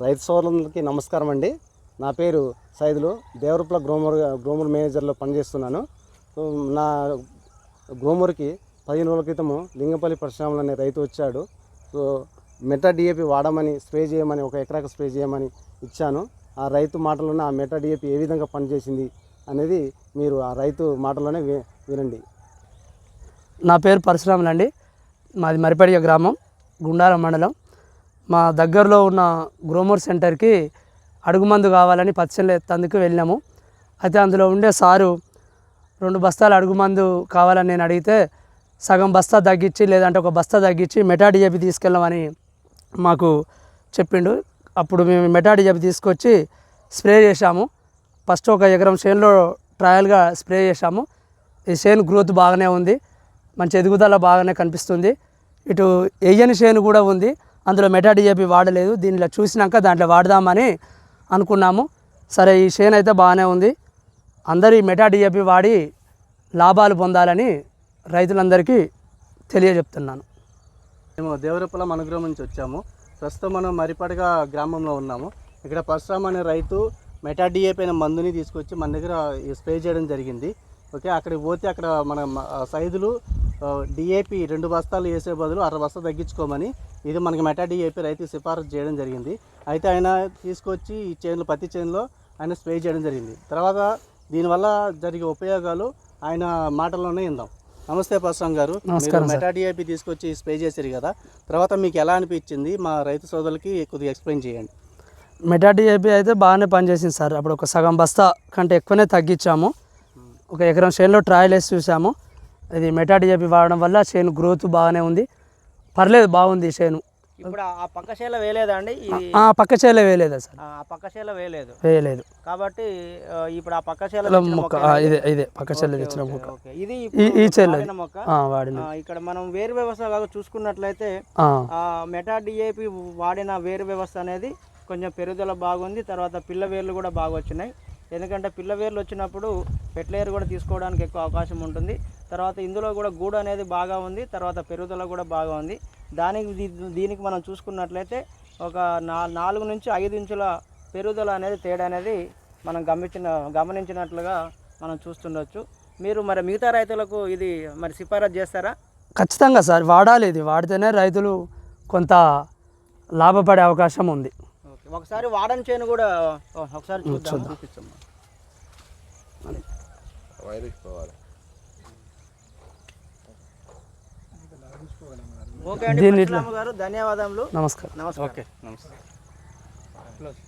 రైతు సోదరులకి నమస్కారం అండి. నా పేరు సైదులు. దేవరూపల గ్రోమర్ గ్రోమర్ మేనేజర్లో పనిచేస్తున్నాను. నా గ్రోమర్కి పదిహేను రోజుల క్రితము లింగపల్లి పరిశ్రమలు అనే రైతు వచ్చాడు. సో మెటా డిఏపి వాడమని స్ప్రే చేయమని ఒక ఎకరాకు స్ప్రే చేయమని ఇచ్చాను. ఆ రైతు మాటలోనే ఆ మెటా డిఏపి ఏ విధంగా పనిచేసింది అనేది మీరు ఆ రైతు మాటలోనే వి- వినండి. నా పేరు పరశురాములు అండి మాది మరిపడిగ గ్రామం గుండారం మండలం. మా దగ్గరలో ఉన్న గ్రోమర్ సెంటర్కి అడుగుమందు కావాలని పచ్చళ్ళు ఎత్తందుకు వెళ్ళాము. అయితే అందులో ఉండే సారు రెండు బస్తాలు అడుగుమందు కావాలని నేను అడిగితే సగం బస్తా తగ్గించి లేదంటే ఒక బస్తా తగ్గించి మెటాడిజెపి తీసుకెళ్ళమని మాకు చెప్పిండు. అప్పుడు మేము మెటాడిజెపి తీసుకొచ్చి స్ప్రే చేశాము. ఫస్ట్ ఒక ఎకరం చేనులో ట్రయల్గా స్ప్రే చేశాము. ఈ చేను గ్రోత్ బాగానే ఉంది. మంచి ఎదుగుదల బాగానే కనిపిస్తుంది. ఇటు ఎయ్యని చేను కూడా ఉంది. అందులో మెటాడిజేపి వాడలేదు. దీనిలో చూసినాక దాంట్లో వాడదామని అనుకున్నాము. సరే ఈ షేన్ అయితే బాగానే ఉంది. అందరూ ఈ మెటాడిజేపి వాడి లాభాలు పొందాలని రైతులందరికీ తెలియజెప్తున్నాను. మేము దేవరపల అనుగ్రహం నుంచి వచ్చాము. ప్రస్తుతం మనం మరిపడగా గ్రామంలో ఉన్నాము. ఇక్కడ పరశురామ్ అనే రైతు మెటాడిఏపీ అనే మందుని తీసుకొచ్చి మన దగ్గర స్ప్రే చేయడం జరిగింది. ఓకే అక్కడికి పోతే అక్కడ మన సైజులు సైదులు డిఏపి రెండు బస్తాలు వేసే బదులు అర బస్తా తగ్గించుకోమని ఇది మనకి మెటా డిఏపి రైతు సిఫారసు చేయడం జరిగింది. అయితే ఆయన తీసుకొచ్చి ఈ చేనులో పత్తి చేనులో ఆయన స్ప్రే చేయడం జరిగింది. తర్వాత దీనివల్ల జరిగే ఉపయోగాలు ఆయన మాటల్లోనే ఇందాం నమస్తే పరశురామ్ గారు. నమస్కారం సార్. మెటా డిఏపి తీసుకొచ్చి స్ప్రే చేశారు కదా. తర్వాత మీకు ఎలా అనిపించింది? మా రైతు సోదరులకి కొద్దిగా ఎక్స్ప్లెయిన్ చేయండి. మెటాడిఏపి అయితే బాగానే పనిచేసింది సార్. అప్పుడు ఒక సగం బస్తా కంటే ఎక్కువనే తగ్గించాము. ఒక ఎకరం చేనులో ట్రయల్ వేసి చూసాము. ఇది మెటాడిఏపి వాడడం వల్ల చేను గ్రోత్ బాగానే ఉంది. పర్లేదు బాగుంది చేను. ఇప్పుడు ఆ పక్క చేల వేయలేదా అండి? ఇది ఆ పక్క చేలే వేయలేదా సార్? ఆ పక్క చేల వేయలేదు. వేయలేదు. కాబట్టి ఇప్పుడు ఆ పక్క చేల మొక్క ఇదే ఇదే పక్క చేలే తెచ్చిన మొక్క. ఇది ఈ చేలే. మొక్క. వాడిన ఇక్కడ మనం వేరు వ్యవస్థ చూసుకున్నట్లయితే మెటా డిఏపి వాడిన వేరు వ్యవస్థ అనేది కొంచెం పెరుగుదల బాగుంది తర్వాత పిల్ల వేర్లు కూడా బాగా వచ్చినాయి. ఎందుకంటే పిల్ల వేర్లు వచ్చినప్పుడు ఫెర్టిలైజర్ కూడా తీసుకోవడానికి ఎక్కువ అవకాశం ఉంటుంది. తర్వాత ఇందులో కూడా గూడు అనేది బాగా ఉంది తర్వాత పెరుగుదల కూడా బాగా ఉంది. దానికి దీనికి మనం చూసుకున్నట్లయితే ఒక నా నాలుగు నుంచి ఐదు ఇంచుల పెరుగుదల అనేది తేడా అనేది మనం గమనించిన గమనించినట్లుగా మనం చూస్తుండొచ్చు. మీరు మరి మిగతా రైతులకు ఇది మరి సిఫారసు చేస్తారా? ఖచ్చితంగా సార్ వాడాలి ఇది. వాడితేనే రైతులు కొంత లాభపడే అవకాశం ఉంది. ఓకే. ఒకసారి వాడని చేను కూడా ఒకసారి చూద్దాం. చూపిస్తాం. ఓకే అండి ధన్యవాదములు. నమస్కారం. నమస్కారం. ఓకే నమస్తే